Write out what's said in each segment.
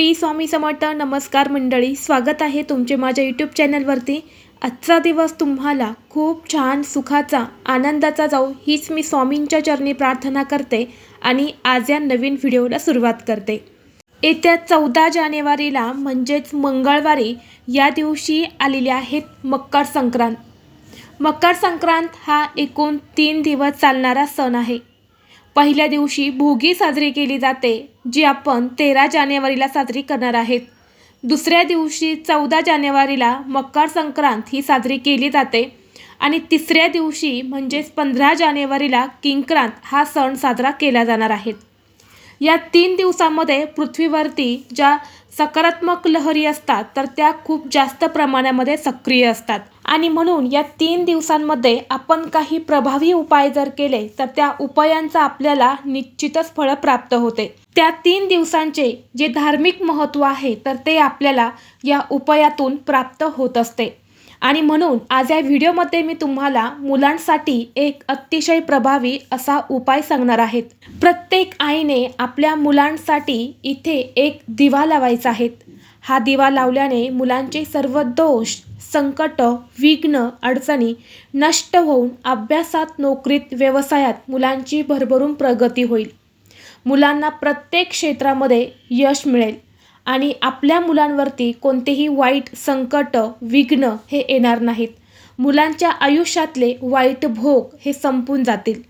श्री स्वामी समर्थ नमस्कार मंडळी स्वागत आहे तुमचे माझ्या यूट्यूब चॅनलवरती. आजचा दिवस तुम्हाला खूप छान सुखाचा आनंदाचा जाऊ हीच मी स्वामींच्या चरणी प्रार्थना करते आणि आज या नवीन व्हिडिओला सुरुवात करते. येत्या चौदा जानेवारीला म्हणजेच मंगळवारी या दिवशी आलेले आहेत मकर संक्रांत. मकर संक्रांत हा एकूण तीन दिवस चालणारा सण आहे. पहिल्या दिवशी भोगी साजरी केली जाते जी आपण तेरा जानेवारीला साजरी करणार आहेत. दुसऱ्या दिवशी चौदा जानेवारीला मकर संक्रांत ही साजरी केली जाते आणि तिसऱ्या दिवशी म्हणजेच पंधरा जानेवारीला किंक्रांत हा सण साजरा केला जाणार आहे. या तीन दिवसामध्ये पृथ्वीवरती ज्या सकारात्मक लहरी असतात तर त्या खूप जास्त प्रमाणामध्ये सक्रिय असतात. आणि म्हणून या तीन दिवसांमध्ये आपण काही प्रभावी उपाय जर केले तर त्या उपायांचा आपल्याला निश्चितच फळ प्राप्त होते. त्या तीन दिवसांचे जे धार्मिक महत्त्व आहे तर ते आपल्याला या उपायातून प्राप्त होत असते. आणि म्हणून आज या व्हिडिओमध्ये मी तुम्हाला मुलांसाठी एक अतिशय प्रभावी असा उपाय सांगणार आहेत. प्रत्येक आईने आपल्या मुलांसाठी इथे एक दिवा लावायचा आहे. हा दिवा लावल्याने मुलांचे सर्व दोष संकट विघ्न अडचणी नष्ट होऊन अभ्यासात नोकरीत व्यवसायात मुलांची भरभरून प्रगती होईल. मुलांना प्रत्येक क्षेत्रामध्ये यश मिळेल. आणि आपल्या मुलांवरती कोणतेही वाईट संकट विघ्न हे येणार नाहीत. मुलांच्या आयुष्यातले वाईट भोग हे संपून जातील.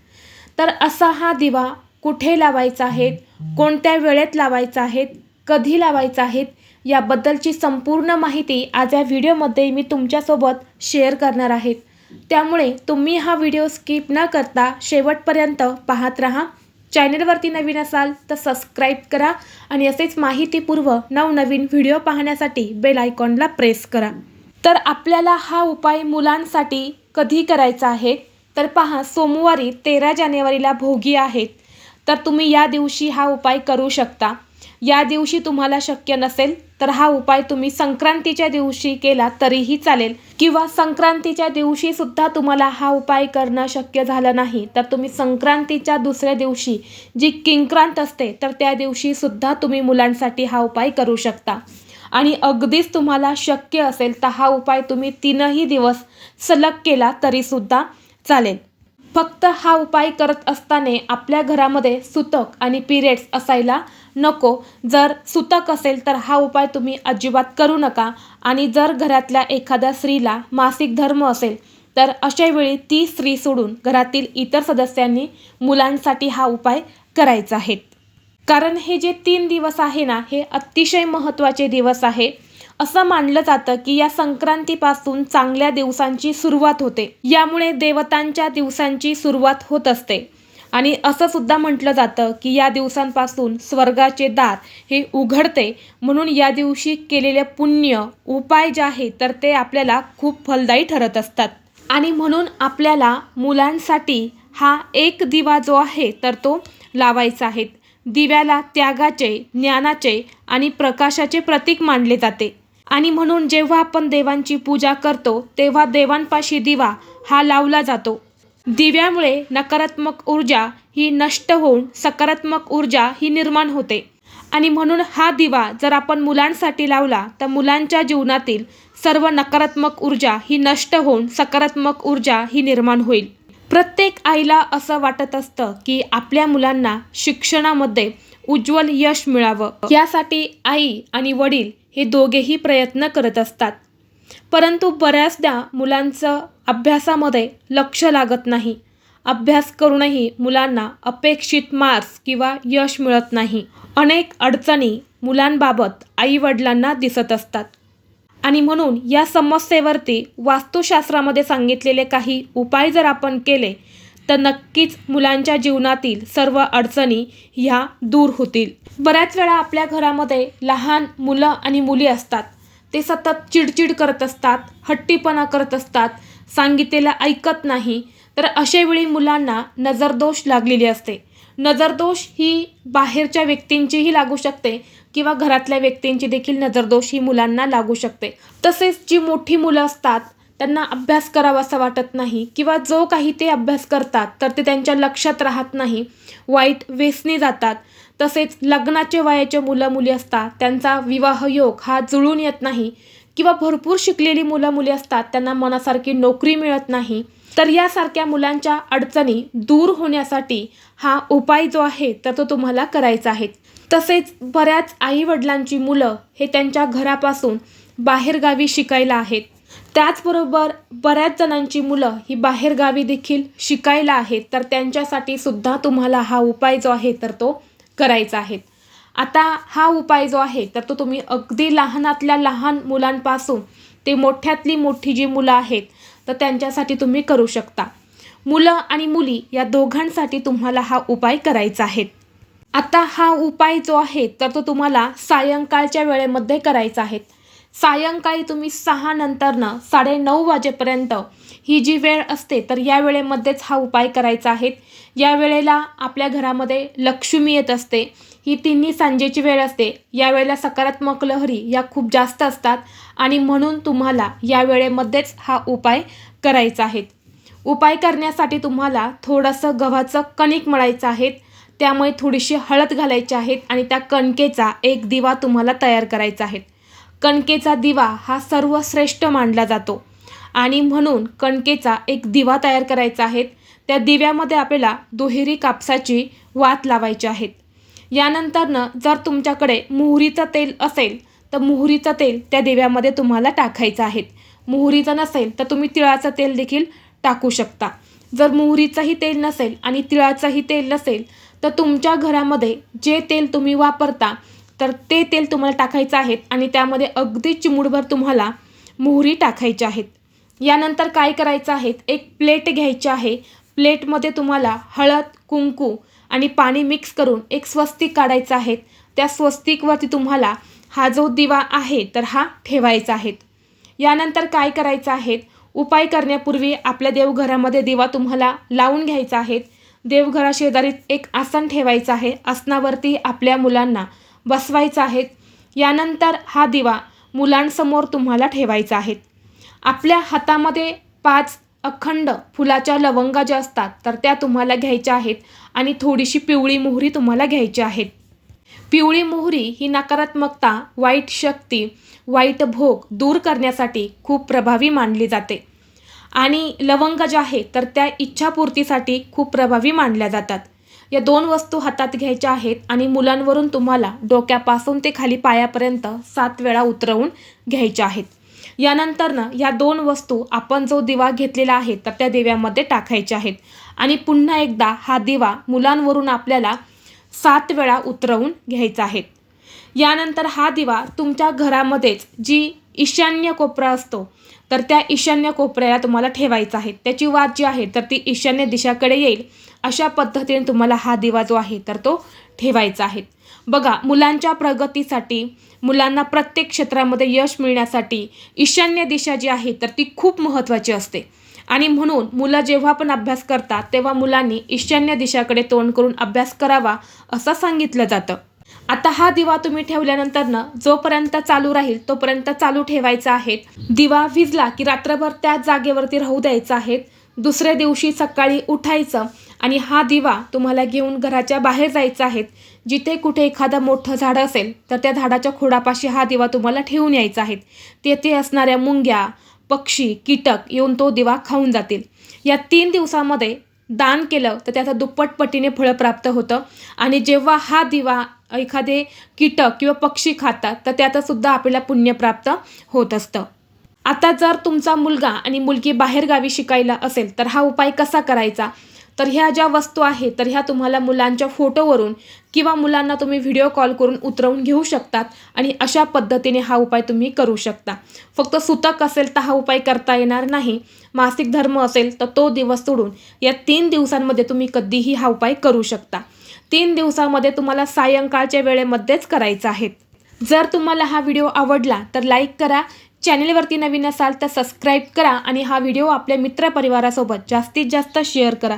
तर असा हा दिवा कुठे लावायचा आहे कोणत्या वेळेत लावायचा आहे कधी लावायचा आहे याबद्दलची संपूर्ण माहिती आज या व्हिडिओमध्ये मी तुमच्यासोबत शेअर करणार आहे. त्यामुळे तुम्ही हा व्हिडिओ स्किप न करता शेवटपर्यंत पाहत राहा. चॅनलवरती नवीन असाल तर सबस्क्राईब करा आणि असेच माहितीपूर्व नवनवीन व्हिडिओ पाहण्यासाठी बेल आयकॉनला प्रेस करा. तर आपल्याला हा उपाय मुलांसाठी कधी करायचा आहे? तर पहा सोमवारी तेरा जानेवारीला भोगी आहेत. तर तुम्ही या दिवशी हा उपाय करू शकता. या दिवशी तुम्हाला शक्य नसेल तर हा उपाय तुम्ही संक्रांतीच्या दिवशी केला तरीही चालेल. किंवा संक्रांतीच्या दिवशी सुद्धा तुम्हाला हा उपाय करणं शक्य झालं नाही तर तुम्ही संक्रांतीच्या दुसऱ्या दिवशी जी किंक्रांत असते तर त्या दिवशी सुद्धा तुम्ही मुलांसाठी हा उपाय करू शकता. आणि अगदीच तुम्हाला शक्य असेल तर हा उपाय तुम्ही तीनही दिवस सलग केला तरीसुद्धा चालेल. फक्त हा उपाय करत असताना आपल्या घरामध्ये सुतक आणि पिरियड्स असायला नको. जर सुतक असेल तर हा उपाय तुम्ही अजिबात करू नका. आणि जर घरातल्या एखाद्या स्त्रीला मासिक धर्म असेल तर अशावेळी ती स्त्री सोडून घरातील इतर सदस्यांनी मुलांसाठी हा उपाय करायचा आहे. कारण हे जे तीन दिवस आहे ना हे अतिशय महत्त्वाचे दिवस आहे. असं मानलं जातं की या संक्रांतीपासून चांगल्या दिवसांची सुरुवात होते. यामुळे देवतांच्या दिवसांची सुरुवात होत असते. आणि असं सुद्धा म्हटलं जातं की या दिवसांपासून स्वर्गाचे दार हे उघडते. म्हणून या दिवशी केलेले पुण्य उपाय जे आहे तर ते आपल्याला खूप फलदायी ठरत असतात. आणि म्हणून आपल्याला मुलांसाठी हा एक दिवा जो आहे तर तो लावायचा आहे. दिव्याला त्यागाचे ज्ञानाचे आणि प्रकाशाचे प्रतीक मानले जाते. आणि म्हणून जेव्हा आपण देवांची पूजा करतो तेव्हा देवांपाशी दिवा हा लावला जातो. दिव्यामुळे नकारात्मक ऊर्जा ही नष्ट होऊन सकारात्मक ऊर्जा ही निर्माण होते. आणि म्हणून हा दिवा जर आपण मुलांसाठी लावला तर मुलांच्या जीवनातील सर्व नकारात्मक ऊर्जा ही नष्ट होऊन सकारात्मक ऊर्जा ही निर्माण होईल. प्रत्येक आईला असं वाटत असतं की आपल्या मुलांना शिक्षणामध्ये उज्ज्वल यश मिळावं. यासाठी आई आणि वडील हे दोघेही प्रयत्न करत असतात. परंतु बऱ्याचदा मुलांचं अभ्यासामध्ये लक्ष लागत नाही. अभ्यास करूनही मुलांना अपेक्षित मार्क्स किंवा यश मिळत नाही. अनेक अडचणी मुलांबाबत आईवडिलांना दिसत असतात. आणि म्हणून या समस्येवरती वास्तुशास्त्रामध्ये सांगितलेले काही उपाय जर आपण केले तर नक्कीच मुलांच्या जीवनातील सर्व अडचणी ह्या दूर होतील. बऱ्याच वेळा आपल्या घरामध्ये लहान मुलं आणि मुली असतात. ते सतत चिडचिड करत असतात हट्टीपणा करत असतात सांगितलेलं ऐकत नाही. तर अशावेळी मुलांना नजरदोष लागलेली असते. नजरदोष ही बाहेरच्या व्यक्तींचीही लागू शकते किंवा घरातल्या व्यक्तींची देखील नजरदोष ही मुलांना लागू शकते. तसेच जी मोठी मुलं असतात त्यांना अभ्यास करावासा वाटत नाही किंवा जो काही ते अभ्यास करतात तर ते त्यांच्या लक्षात राहत नाही. वाईट व्यसनी जातात. तसेच लग्नाचे वयाचे मुलं मुली असतात त्यांचा विवाह योग हा जुळून येत नाही किंवा भरपूर शिकलेली मुलं मुली असतात त्यांना मनासारखी नोकरी मिळत नाही. तर यासारख्या मुलांच्या अडचणी दूर होण्यासाठी हा उपाय जो आहे तर तो तुम्हाला करायचा आहे. तसेच बऱ्याच आईवडिलांची मुलं हे त्यांच्या घरापासून बाहेरगावी शिकायला आहेत. त्याचबरोबर बऱ्याच जणांची मुलं ही बाहेरगावी देखील शिकायला आहेत तर त्यांच्यासाठी सुद्धा तुम्हाला हा उपाय जो आहे तर तो करायचा आहे. आता हा उपाय जो आहे तर तो तुम्ही अगदी लहानातल्या लहान मुलांपासून ते मोठ्यातली मोठी जी मुलं आहेत तर त्यांच्यासाठी तुम्ही करू शकता. मुलं आणि मुली या दोघांसाठी तुम्हाला हा उपाय करायचा आहे. आता हा उपाय जो आहे तर तो तुम्हाला सायंकाळच्या वेळेमध्ये करायचा आहे. सायंकाळी तुम्ही सहा नंतरनं साडेनऊ वाजेपर्यंत ही जी वेळ असते तर या वेळेमध्येच हा उपाय करायचा आहे. या वेळेला आपल्या घरामध्ये लक्ष्मी येत असते. ही तिन्ही सांजेची वेळ असते. यावेळेला सकारात्मक लहरी या खूप जास्त असतात आणि म्हणून तुम्हाला या वेळेमध्येच हा उपाय करायचा आहे. उपाय करण्यासाठी तुम्हाला थोडंसं गव्हाचं कणिक मळायचं आहे. त्यामुळे थोडीशी हळद घालायची आहेत आणि त्या कणकेचा एक दिवा तुम्हाला तयार करायचा आहे. कणकेचा दिवा हा सर्वश्रेष्ठ मानला जातो. आणि म्हणून कणकेचा एक दिवा तयार करायचा आहे. त्या दिव्यामध्ये आपल्याला दुहेरी कापसाची वात लावायची आहेत यानंतरनं जर तुमच्याकडे मोहरीचं तेल असेल तर मोहरीचं तेल त्या दिव्यामध्ये तुम्हाला टाकायचं आहे. मोहरीचं नसेल तर तुम्ही तिळाचं तेल देखील टाकू शकता. जर मोहरीचंही तेल नसेल आणि तिळाचंही तेल नसेल तर तुमच्या घरामध्ये जे तेल तुम्ही वापरता तर ते तेल तुम्हाला टाकायचं आहे आणि त्यामध्ये अगदी चिमुडभर तुम्हाला मोहरी टाकायची आहेत. यानंतर काय करायचं आहे? एक प्लेट घ्यायची आहे. प्लेटमध्ये तुम्हाला हळद कुंकू आणि पाणी मिक्स करून एक स्वस्तिक काढायचं आहे. त्या स्वस्तिकवरती तुम्हाला हा जो दिवा आहे तर हा ठेवायचा आहे. यानंतर काय करायचं आहे? उपाय करण्यापूर्वी आपल्या देवघरामध्ये दिवा तुम्हाला लावून घ्यायचा आहे. देवघराशेजारी एक आसन ठेवायचं आहे. आसनावरती आपल्या मुलांना बसवायचं आहे यानंतर हा दिवा मुलांसमोर तुम्हाला ठेवायचा आहे. आपल्या हातामध्ये पाच अखंड फुलाच्या लवंगा ज्या असतात तर त्या तुम्हाला घ्यायच्या आहेत आणि थोडीशी पिवळी मोहरी तुम्हाला घ्यायची आहेत. पिवळी मोहरी ही नकारात्मकता वाईट शक्ती वाईट भोग दूर करण्यासाठी खूप प्रभावी मानली जाते. आणि लवंग ज्या आहेत तर त्या इच्छापूर्तीसाठी खूप प्रभावी मानल्या जातात. या दोन वस्तू हातात घ्यायच्या आहेत आणि मुलांवरून तुम्हाला डोक्यापासून ते खाली पायापर्यंत सात वेळा उतरवून घ्यायच्या आहेत. यानंतरनं या दोन वस्तू आपण जो दिवा घेतलेला आहे तर त्या दिव्यामध्ये टाकायच्या आहेत. आणि पुन्हा एकदा हा दिवा मुलांवरून आपल्याला सात वेळा उतरवून घ्यायचा आहे. यानंतर हा दिवा तुमच्या घरामध्येच जी ईशान्य कोपरा असतो तर त्या ईशान्य कोपऱ्याला तुम्हाला ठेवायचा आहे. त्याची वाद जी आहे तर ती ईशान्य दिशाकडे येईल. अशा पद्धतीने तुम्हाला हा दिवा जो आहे तर तो ठेवायचा आहे. बघा मुलांच्या प्रगतीसाठी मुलांना प्रत्येक क्षेत्रामध्ये यश मिळण्यासाठी ईशान्य दिशा जी आहे तर ती खूप महत्त्वाची असते. आणि म्हणून मुलं जेव्हा पण अभ्यास करतात तेव्हा मुलांनी ईशान्य दिशाकडे तोंड करून अभ्यास करावा असं सांगितलं जातं. आता हा दिवा तुम्ही ठेवल्यानंतरनं जोपर्यंत चालू राहील तोपर्यंत चालू ठेवायचा आहे. दिवा विजला की रात्रभर त्याच जागेवरती राहू द्यायचा आहे. दुसऱ्या दिवशी सकाळी उठायचं आणि हा दिवा तुम्हाला घेऊन घराच्या बाहेर जायचा आहे. जिथे कुठे एखादं मोठं झाड असेल तर त्या झाडाच्या खोडापाशी हा दिवा तुम्हाला ठेवून यायचा आहे. तेथे असणाऱ्या मुंग्या पक्षी कीटक येऊन तो दिवा खाऊन जातील. या तीन दिवसामध्ये दान केलं तर त्याचं दुप्पट पटीने फळं प्राप्त होतं. आणि जेव्हा हा दिवा एखादे कीटक किंवा पक्षी खातात तर त्याचंसुद्धा आपल्याला पुण्य प्राप्त होत असतं. आता जर तुमचा मुलगा आणि मुलगी बाहेरगावी शिकायला असेल तर हा उपाय कसा करायचा? तर ह्या ज्या वस्तू आहेत तर ह्या तुम्हाला मुलांच्या फोटोवरून किंवा मुलांना तुम्ही व्हिडिओ कॉल करून उतरवून घेऊ शकतात आणि अशा पद्धतीने हा उपाय तुम्ही करू शकता. फक्त सुतक असेल तर हा उपाय करता येणार नाही. मासिक धर्म असेल तर तो दिवस सोडून या तीन दिवसांमध्ये तुम्ही कधीही हा उपाय करू शकता. तीन दिवसामध्ये तुम्हाला सायंकाळच्या वेळेमध्येच करायचं आहे. जर तुम्हाला हा व्हिडिओ आवडला तर लाईक करा. चॅनेलवरती नवीन असाल तर सबस्क्राईब करा आणि हा व्हिडिओ आपल्या मित्रपरिवारासोबत जास्तीत जास्त शेअर करा.